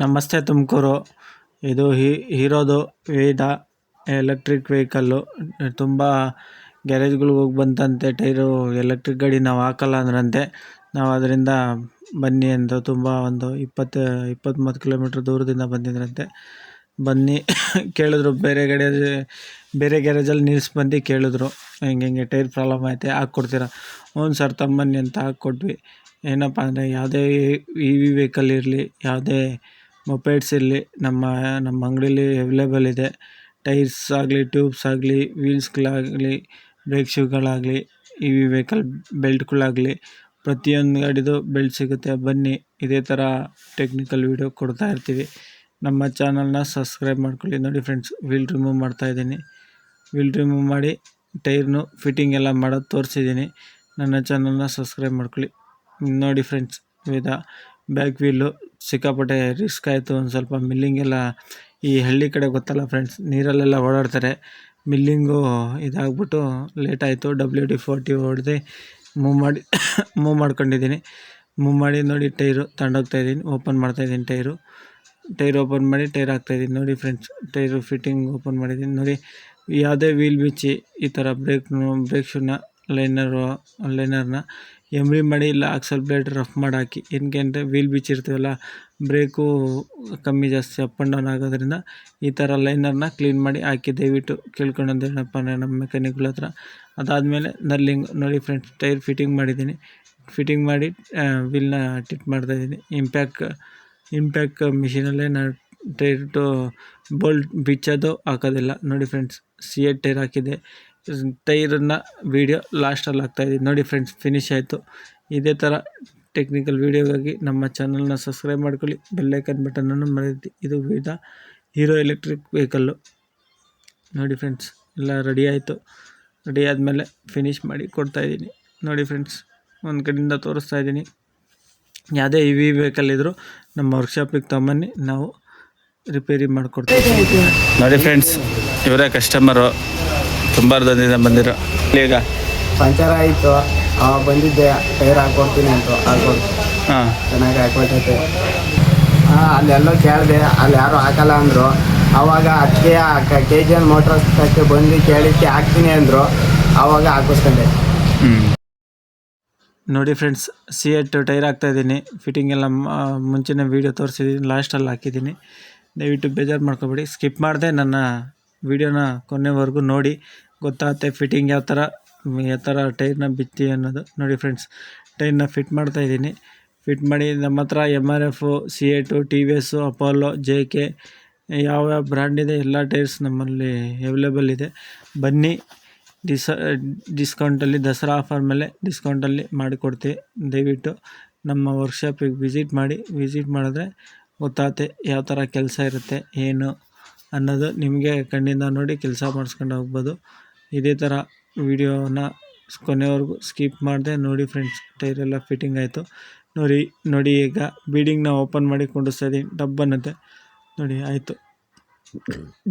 ನಮಸ್ತೆ ತುಮಕೂರು. ಇದು ಹೀರೋದು ವೇದ electric vehicle. ತುಂಬ ಗ್ಯಾರೇಜ್ಗಳಿಗೆ ಹೋಗಿ ಬಂತಂತೆ, ಟೈರು ಎಲೆಕ್ಟ್ರಿಕ್ ಗಾಡಿ ನಾವು ಹಾಕಲ್ಲ ಅಂದ್ರಂತೆ. ನಾವು ಅದರಿಂದ ಬನ್ನಿ ಅಂತ ತುಂಬ ಒಂದು ಇಪ್ಪತ್ತು ಇಪ್ಪತ್ತ್ಮೂವತ್ತು ಕಿಲೋಮೀಟ್ರ್ ದೂರದಿಂದ ಬಂದಿದ್ರಂತೆ. ಬನ್ನಿ, ಕೇಳಿದ್ರು. ಬೇರೆ ಗ್ಯಾರೇಜ್, ಬೇರೆ ಗ್ಯಾರೇಜಲ್ಲಿ ನಿಲ್ಲಿಸ್ಬಂದು ಬಂದು ಕೇಳಿದ್ರು. ಹೆಂಗೆ ಹೆಂಗೆ ಟೈರ್ ಪ್ರಾಬ್ಲಮ್ ಐತೆ ಹಾಕ್ಕೊಡ್ತೀರ ಹ್ಞೂ ಸರ್, ತಮ್ಮನ್ನಿ ಅಂತ ಹಾಕ್ಕೊಟ್ವಿ ಏನಪ್ಪ ಅಂದರೆ, ಯಾವುದೇ ಇ ವಿ ವೆಹಿಕಲ್ ಇರಲಿ, ಯಾವುದೇ ಮೊಪೆಡ್ಸ್ ಇರಲಿ ನಮ್ಮ ನಮ್ಮ ಅಂಗಡೀಲಿ ಅವೈಲೇಬಲ್ ಇದೆ. ಟೈರ್ಸ್ ಆಗಲಿ ಟ್ಯೂಬ್ಸ್ ಆಗಲಿ ವೀಲ್ಸ್ಗಳಾಗಲಿ ಬ್ರೇಕ್ ಶೂಗಳಾಗಲಿ ವಿ ವೆಹಿಕಲ್ ಬೆಲ್ಟ್ಗಳಾಗಲಿ ಪ್ರತಿಯೊಂದು ಗಾಡಿದು ಬೆಲ್ಟ್ ಸಿಗುತ್ತೆ. ಬನ್ನಿ, ಇದೇ ಥರ ಟೆಕ್ನಿಕಲ್ ವೀಡಿಯೋ ಕೊಡ್ತಾ ಇರ್ತೀವಿ. ನಮ್ಮ ಚಾನಲ್ನ ಸಬ್ಸ್ಕ್ರೈಬ್ ಮಾಡ್ಕೊಳ್ಳಿ. ನೋಡಿ ಫ್ರೆಂಡ್ಸ್ ವೀಲ್ ರಿಮೂವ್ ಮಾಡ್ತಾ ಇದ್ದೀನಿ. ವೀಲ್ ರಿಮೂವ್ ಮಾಡಿ ಟೈರ್ನು ಫಿಟ್ಟಿಂಗ್ ಎಲ್ಲ ಮಾಡೋದು ತೋರಿಸಿದ್ದೀನಿ. ನನ್ನ ಚಾನಲ್ನ ಸಬ್ಸ್ಕ್ರೈಬ್ ಮಾಡ್ಕೊಳ್ಳಿ. ನೋಡಿ ಫ್ರೆಂಡ್ಸ್ ವಿಧ. ಬ್ಯಾಕ್ ವೀಲು ಸಿಕ್ಕಾಪಟ್ಟೆ ರಿಸ್ಕ್ ಆಯಿತು. ಒಂದು ಸ್ವಲ್ಪ ಮಿಲ್ಲಿಂಗೆಲ್ಲ ಈ ಹಳ್ಳಿ ಕಡೆ ಗೊತ್ತಲ್ಲ ಫ್ರೆಂಡ್ಸ್ ನೀರಲ್ಲೆಲ್ಲ ಓಡಾಡ್ತಾರೆ. ಮಿಲ್ಲಿಂಗು ಇದಾಗ್ಬಿಟ್ಟು ಲೇಟ್ ಆಯಿತು. ಡಬ್ಲ್ಯೂ ಡಿ ಫೋರ್ಟಿ ಹೊಡೆದು ಮೂವ್ ಮಾಡಿ ಮೂವ್ ಮಾಡ್ಕೊಂಡಿದ್ದೀನಿ. ಮೂವ್ ಮಾಡಿ ನೋಡಿ ಟೈರು ತಗೊಂಡೋಗ್ತಾಯಿದ್ದೀನಿ ಓಪನ್ ಮಾಡ್ತಾಯಿದ್ದೀನಿ ಟೈರು ಟೈರ್ ಓಪನ್ ಮಾಡಿ ಟೈರ್ ಹಾಕ್ತಾಯಿದ್ದೀನಿ ನೋಡಿ ಫ್ರೆಂಡ್ಸ್ ಟೈರು ಫಿಟ್ಟಿಂಗ್ ಓಪನ್ ಮಾಡಿದ್ದೀನಿ. ನೋಡಿ ಯಾವುದೇ ವೀಲ್ ಬಿಚ್ಚಿ ಈ ಥರ ಬ್ರೇಕ್ ಬ್ರೇಕ್ ಶೂನ ಲೈನರು ಲೈನರ್ನ ಎಮ್ರಿ ಮಾಡಿ ಇಲ್ಲ ಆಕ್ಸಲ್ ರಫ್ ಮಾಡಿ ಹಾಕಿ ಏನಕ್ಕೆ ವೀಲ್ ಬಿಚ್ಚಿರ್ತೀವಲ್ಲ ಬ್ರೇಕು ಕಮ್ಮಿ ಜಾಸ್ತಿ ಅಪ್ ಆ್ಯಂಡ್ ಡೌನ್ ಆಗೋದ್ರಿಂದ ಈ ಥರ ಲೈನರ್ನ ಕ್ಲೀನ್ ಮಾಡಿ ಹಾಕಿ ದಯವಿಟ್ಟು ಕೇಳ್ಕೊಂಡಂದು ಏನಪ್ಪ ಅಂದರೆ ನಮ್ಮ ಮೆಕ್ಯಾನಿಕ್ಗಳ ಹತ್ರ. ಅದಾದಮೇಲೆ ನರ್ಲಿಂಗ್ ನೋಡಿ ಫ್ರೆಂಡ್ಸ್ ಟೈರ್ ಫಿಟ್ಟಿಂಗ್ ಮಾಡಿದ್ದೀನಿ. ಫಿಟ್ಟಿಂಗ್ ಮಾಡಿ ವೀಲ್ನ ಟಿಟ್ ಮಾಡ್ತಾಯಿದ್ದೀನಿ ಇಂಪ್ಯಾಕ್ ಇಂಪ್ಯಾಕ್ ಮಿಷಿನಲ್ಲೇ ನಾನು ಟೈರ್ ಟು ಬೋಲ್ಟ್ ಬಿಚ್ಚೋದು ಹಾಕೋದಿಲ್ಲ. ನೋಡಿ ಫ್ರೆಂಡ್ಸ್ ಸಿ ಎ ಟೈರ್ ಹಾಕಿದೆ. ಟೈರನ್ನು ವೀಡಿಯೋ ಲಾಸ್ಟಲ್ಲಿ ಹಾಕ್ತಾಯಿದ್ದೀನಿ ನೋಡಿ ಫ್ರೆಂಡ್ಸ್ ಫಿನಿಶ್ ಆಯಿತು. ಇದೇ ಥರ ಟೆಕ್ನಿಕಲ್ ವೀಡಿಯೋಗಾಗಿ ನಮ್ಮ ಚಾನಲ್ನ ಸಬ್ಸ್ಕ್ರೈಬ್ ಮಾಡ್ಕೊಳ್ಳಿ. ಬೆಲ್ಲೈಕನ್ ಬಟನನ್ನು ಮರೀತಿ ಇದು ವಿಧ ಹೀರೋ ಎಲೆಕ್ಟ್ರಿಕ್ ವೆಹಿಕಲ್ಲು ನೋಡಿ ಫ್ರೆಂಡ್ಸ್ ಎಲ್ಲ ರೆಡಿ ಆಯಿತು. ರೆಡಿ ಆದಮೇಲೆ ಫಿನಿಶ್ ಮಾಡಿ ಕೊಡ್ತಾಯಿದ್ದೀನಿ ನೋಡಿ ಫ್ರೆಂಡ್ಸ್ ಒಂದು ಕಡೆಯಿಂದ ತೋರಿಸ್ತಾ ಇದ್ದೀನಿ. ಯಾವುದೇ ಇ ವಿ ವೆಹಿಕಲ್ ಇದ್ದರೂ ನಮ್ಮ ವರ್ಕ್ಶಾಪಿಗೆ ತಗೊಂಬನ್ನಿ ನಾವು ರಿಪೇರಿ ಮಾಡಿಕೊಡ್ತೀವಿ ನೋಡಿ ಫ್ರೆಂಡ್ಸ್ ಇವರೇ ಕಸ್ಟಮರು ತುಂಬ ದಿನದಿಂದ ಬಂದಿರೋ ಈಗ ಪಂಚರ್ ಆಯಿತು. ಅವಾಗ ಬಂದಿದ್ದೆ ಟೈರ್ ಹಾಕ್ಕೊಡ್ತೀನಿ ಅಂತ ಹಾಕ್ಕೊಡ್ತು ಹಾಂ. ಚೆನ್ನಾಗಿ ಹಾಕೊಟ್ಟೈತೆ. ಅಲ್ಲೆಲ್ಲೋ ಕೇಳಿದೆ ಅಲ್ಲಿ ಯಾರು ಹಾಕಲ್ಲ ಅಂದರು. ಅವಾಗ ಅದಕ್ಕೆ ಕೆ ಜಿ ಎನ್ ಮೋಟ್ರಸ್ಗೆ ಬಂದು ಕೇಳಿಕ್ಕೆ ಹಾಕ್ತೀನಿ ಅಂದರು. ಆವಾಗ ಹಾಕಿಸ್ಕೊಂಡೆ. ಹ್ಞೂ ನೋಡಿ ಫ್ರೆಂಡ್ಸ್ ಸಿ ಎಟ್ ಟೈರ್ ಹಾಕ್ತಾಯಿದ್ದೀನಿ ಫಿಟ್ಟಿಂಗ್ ಎಲ್ಲ ಮುಂಚಿನ ವೀಡಿಯೋ ತೋರಿಸಿದ್ದೀನಿ ಲಾಸ್ಟಲ್ಲಿ ಹಾಕಿದ್ದೀನಿ ದಯವಿಟ್ಟು ಬೇಜಾರು ಮಾಡ್ಕೊಬೇಡಿ. ಸ್ಕಿಪ್ ಮಾಡಿದೆ ನನ್ನ ವೀಡಿಯೋನ ಕೊನೆವರೆಗೂ ನೋಡಿ. ಗೊತ್ತಾಗುತ್ತೆ ಫಿಟ್ಟಿಂಗ್ ಯಾವ ಥರ ಯಾವ ಥರ ಟೈರ್ನ ಬಿತ್ತಿ ಅನ್ನೋದು. ನೋಡಿ ಫ್ರೆಂಡ್ಸ್ ಟೈರ್ನ ಫಿಟ್ ಮಾಡ್ತಾ ಇದ್ದೀನಿ. ಫಿಟ್ ಮಾಡಿ ನಮ್ಮ ಹತ್ರ M R F C A two T V S Apollo J K ಯಾವ್ಯಾವ ಬ್ರ್ಯಾಂಡ್ ಇದೆ ಎಲ್ಲ ಟೈರ್ಸ್ ನಮ್ಮಲ್ಲಿ ಅವೈಲೇಬಲ್ ಇದೆ. ಬನ್ನಿ ಡಿಸ ಡಿಸ್ಕೌಂಟಲ್ಲಿ ದಸರಾ ಆಫರ್ ಮೇಲೆ ಡಿಸ್ಕೌಂಟಲ್ಲಿ ಮಾಡಿಕೊಡ್ತೀವಿ. ದಯವಿಟ್ಟು ನಮ್ಮ ವರ್ಕ್ಶಾಪಿಗೆ ವಿಸಿಟ್ ಮಾಡಿ ವಿಸಿಟ್ ಮಾಡಿದ್ರೆ ಗೊತ್ತಾಗುತ್ತೆ ಯಾವ ಥರ ಕೆಲಸ ಇರುತ್ತೆ, ಏನು ಅನ್ನೋದು ನಿಮಗೆ ಕಣ್ಣಿಂದ ನೋಡಿ ಕೆಲಸ ಮಾಡಿಸ್ಕೊಂಡು ಹೋಗ್ಬೋದು. ಇದೇ ಥರ ವೀಡಿಯೋನ ಕೊನೆವರೆಗೂ ಸ್ಕಿಪ್ ಮಾಡಿದೆ ನೋಡಿ ಫ್ರೆಂಡ್ಸ್ ಟೈರೆಲ್ಲ ಫಿಟ್ಟಿಂಗ್ ಆಯಿತು. ನೋಡಿ ನೋಡಿ ಈಗ ಬೀಡಿಂಗ್ನ ಓಪನ್ ಮಾಡಿ ಕುಂಡಿಸ್ತಾ ಇದ್ದೀನಿ ಡಬ್ ಅನ್ನತ್ತೆ. ನೋಡಿ, ಆಯಿತು.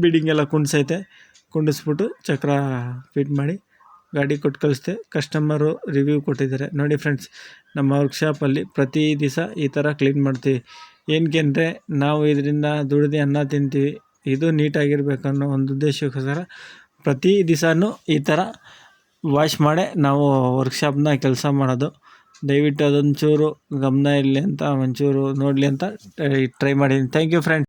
ಬೀಡಿಂಗ್ ಎಲ್ಲ ಕುಂಡ್ಸೈತೆ. ಕುಂಡಿಸ್ಬಿಟ್ಟು ಚಕ್ರ ಫಿಟ್ ಮಾಡಿ ಗಾಡಿ ಕೊಟ್ಟು ಕಳಿಸ್ದೆ. ಕಸ್ಟಮರು ರಿವ್ಯೂ ಕೊಟ್ಟಿದ್ದಾರೆ. ನೋಡಿ ಫ್ರೆಂಡ್ಸ್ ನಮ್ಮ ವರ್ಕ್ಶಾಪಲ್ಲಿ ಪ್ರತಿ ದಿವಸ ಈ ಥರ ಕ್ಲೀನ್ ಮಾಡ್ತೀವಿ. ಏನಕ್ಕೆ ಅಂದರೆ ನಾವು ಇದರಿಂದ ದುಡಿದು ಅನ್ನ ತಿಂತೀವಿ. ಇದು ನೀಟಾಗಿರ್ಬೇಕು ಅನ್ನೋ ಒಂದು ಉದ್ದೇಶಕ್ಕೋಸ್ಕರ ಪ್ರತಿ ದಿವಸನೂ ಈ ಥರ ವಾಶ್ ಮಾಡೇ ನಾವು ವರ್ಕ್ಶಾಪ್ನ ಕೆಲಸ ಮಾಡೋದು. ದಯವಿಟ್ಟು ಅದೊಂದು ಚೂರು ಗಮನ ಇರಲಿ ಅಂತ, ಒಂಚೂರು ನೋಡಲಿ ಅಂತ ಟ್ರೈ ಮಾಡಿದ್ದೀನಿ ಥ್ಯಾಂಕ್ ಯು ಫ್ರೆಂಡ್ಸ್